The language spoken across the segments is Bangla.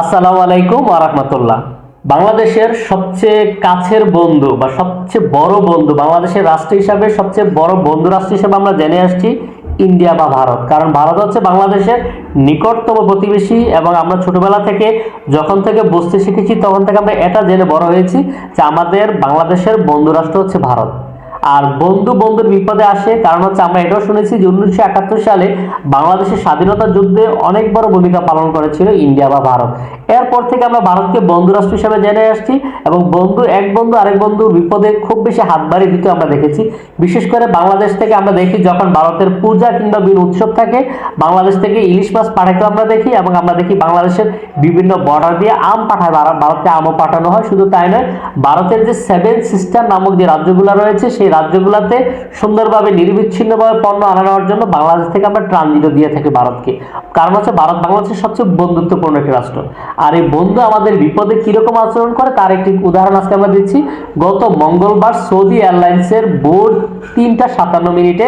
আসসালামু আলাইকুম আরহামতুল্লাহ বাংলাদেশের সবচেয়ে কাছের বন্ধু বা সবচেয়ে বড় বন্ধু, বাংলাদেশের রাষ্ট্র হিসাবে সবচেয়ে বড় বন্ধু রাষ্ট্র হিসাবে আমরা জেনে আসছি ইন্ডিয়া বা ভারত। কারণ ভারত হচ্ছে বাংলাদেশের নিকটতম প্রতিবেশী এবং আমরা ছোটবেলা থেকে যখন থেকে বুঝতে শিখেছি তখন থেকে আমরা এটা জেনে বড় হয়েছি যে আমাদের বাংলাদেশের বন্ধু রাষ্ট্র হচ্ছে ভারত। আর বন্ধু বন্ধুর বিপদে আসে। কারণ হচ্ছে আমরা এটাও শুনেছি যে উনিশশো একাত্তর সালে বাংলাদেশের স্বাধীনতা যুদ্ধে অনেক বড় ভূমিকা পালন করেছিল ইন্ডিয়া বা ভারত। এরপর থেকে আমরা ভারতকে বন্ধু রাষ্ট্র হিসেবে জেনে আসছি এবং বন্ধু, এক বন্ধু, আরেক বন্ধু বিপদে খুব বেশি হাত বাড়িয়ে দিতে আমরা দেখেছি। বিশেষ করে বাংলাদেশ থেকে আমরা দেখি যখন ভারতের পূজা কিংবা বীর উৎসব থাকে, বাংলাদেশ থেকে ইলিশ মাছ পাঠাতে আমরা দেখি এবং আমরা দেখি বাংলাদেশের বিভিন্ন বর্ডার দিয়ে আম পাঠায়। ভারত- আমও পাঠানো হয়। শুধু তাই নয়, ভারতের যে সেভেন সিস্টার নামক যে রাজ্যগুলো রয়েছে, সেই রাজ্যগুলোতে সুন্দরভাবে নিরবিচ্ছিন্নভাবে পণ্য আনা নেওয়ার জন্য বাংলাদেশ থেকে আমরা ট্রানজিটও দিয়ে থাকি ভারতকে। কারণ হচ্ছে ভারত বাংলাদেশের সবচেয়ে বন্ধুত্বপূর্ণ একটি রাষ্ট্র। আর এই বন্ধু আমাদের বিপদে কীরকম আচরণ করে তার একটি উদাহরণ আজকে আমরা দিচ্ছি। গত মঙ্গলবার সৌদি এয়ারলাইন্সের বোর্ড তিনটা সাতান্ন মিনিটে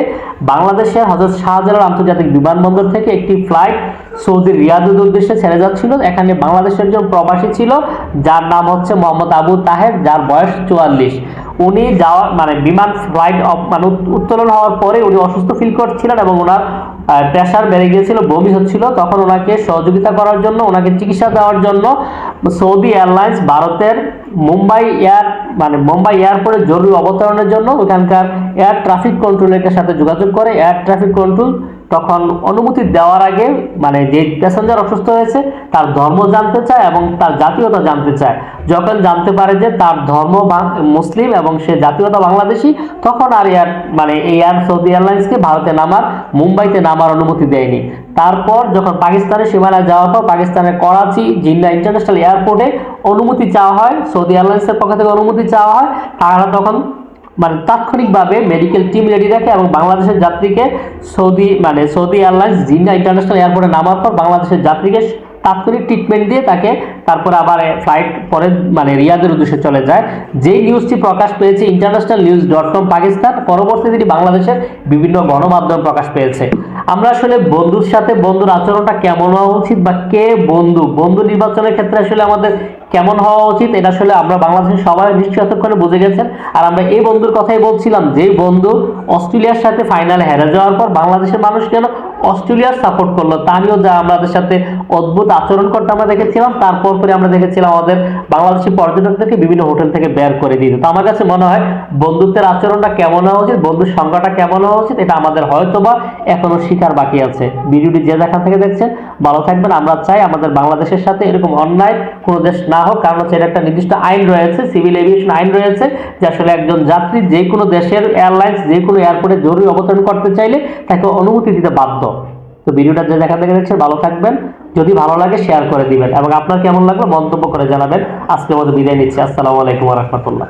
বাংলাদেশের হজরত শাহজালাল আন্তর্জাতিক বিমানবন্দর থেকে একটি ফ্লাইট সৌদি রিয়াদের উদ্দেশ্যে ছেড়ে যাচ্ছিল। এখানে বাংলাদেশের একজন প্রবাসী ছিল, যার নাম হচ্ছে মোহাম্মদ আবু তাহের, যার বয়স চুয়াল্লিশ। উনি যাওয়া মানে বিমান ফ্লাইট মানে উত্তোলন হওয়ার পরে উনি অসুস্থ ফিল করছিলেন এবং ওনার প্রেশার বেড়ে গিয়েছিল, বমি হচ্ছিল। তখন ওনাকে সহযোগিতা করার জন্য, ওনাকে চিকিৎসা দেওয়ার জন্য সৌদি এয়ারলাইন্স, ভারতের মুম্বাই এয়ার মানে মুম্বাই এয়ারপোর্টে জরুরি অবতরণের জন্য ওখানকার এয়ার ট্রাফিক কন্ট্রোলের সাথে যোগাযোগ করে এয়ার ট্রাফিক কন্ট্রোল তখন অনুমতি দেওয়ার আগে মানে যে প্যাসেঞ্জার অসুস্থ হয়েছে, তার ধর্ম জানতে চায় এবং তার জাতীয়তা জানতে চায়। যখন জানতে পারে যে তার ধর্ম মুসলিম এবং সে জাতীয়তা বাংলাদেশি, তখন আর এয়ার মানে এয়ার সৌদি এয়ারলাইন্সকে ভারতে নামার, মুম্বাইতে নামার অনুমতি দেয়নি। তারপর যখন পাকিস্তানের সীমানায় যাওয়ার পর পাকিস্তানের করাচি, জিন্না ইন্টারন্যাশনাল এয়ারপোর্টে অনুমতি চাওয়া হয় সৌদি এয়ারলাইন্সের পক্ষ থেকে অনুমতি চাওয়া হয়। তারা তখন মানে তাৎক্ষণিকভাবে মেডিকেল টিম রেডি রাখে এবং বাংলাদেশের যাত্রীকে সৌদি মানে সৌদি এয়ারলাইন্স জিন্না ইন্টারন্যাশনাল এয়ারপোর্টে নামার পর বাংলাদেশের যাত্রীকে তাৎক্ষণিক ট্রিটমেন্ট দিয়ে তাকে তারপরে আবার ফ্লাইট পরে মানে রিয়াদের উদ্দেশ্যে চলে যায়। যেই নিউজটি প্রকাশ পেয়েছে international news dot com Pakistan, পরবর্তীতে এটি বাংলাদেশের বিভিন্ন গণমাধ্যম প্রকাশ পেয়েছে। আমরা আসলে বন্ধুর সাথে, বন্ধুর আচরণটা কেমন হওয়া উচিত বা কে বন্ধু? বন্ধু নির্বাচনের ক্ষেত্রে আসলে আমাদের কেমন হওয়া উচিত, এটা আসলে আমরা বাংলাদেশের সবাই নিশ্চয় এতক্ষণে বুঝে গেছেন। আর আমরা এই বন্ধুর কথাই বলছিলাম, যে বন্ধু অস্ট্রেলিয়ার সাথে ফাইনালে হেরে যাওয়ার পর বাংলাদেশের মানুষ কেন অস্ট্রেলিয়ার সাপোর্ট করল। তা নিয়েও যা আমাদের সাথে অদ্ভুত আচরণ করতে আমরা দেখেছিলাম। তারপর পরে আমরা দেখেছিলাম আমাদের বাংলাদেশি পর্যটকদেরকে বিভিন্ন হোটেল থেকে বের করে দিতে তো আমার কাছে মনে হয় বন্ধুত্বের আচরণটা কেমন হওয়া উচিত, বন্ধুর সংখ্যাটা কেমন হওয়া উচিত, এটা আমাদের হয়তো বা এখনও শিকার বাকি আছে। ভিডিওটি যে যেখান থেকে দেখছেন, ভালো থাকবেন। আমরা চাই আমাদের বাংলাদেশের সাথে এরকম অন্যায় কোনো দেশ না হোক। কারণ হচ্ছে এটা একটা নির্দিষ্ট আইন রয়েছে সিভিল এভিয়েশন আইন রয়েছে, যে আসলে একজন যাত্রী যে কোনো দেশের এয়ারলাইন্স যে কোনো এয়ারপোর্টে জরুরি অবতরণ করতে চাইলে তাকে অনুমতি দিতে বাধ্য। তো ভিডিওটা যে দেখা দেখে দেখছেন ভালো থাকবেন। যদি ভালো লাগে শেয়ার করে দিবেন। এবং আপনার কেমন লাগল, মন্তব্য করে জানাবেন। আজকে মতো বিদায় নিচ্ছি। আসসালামু আলাইকুম রহমতুল্লাহ।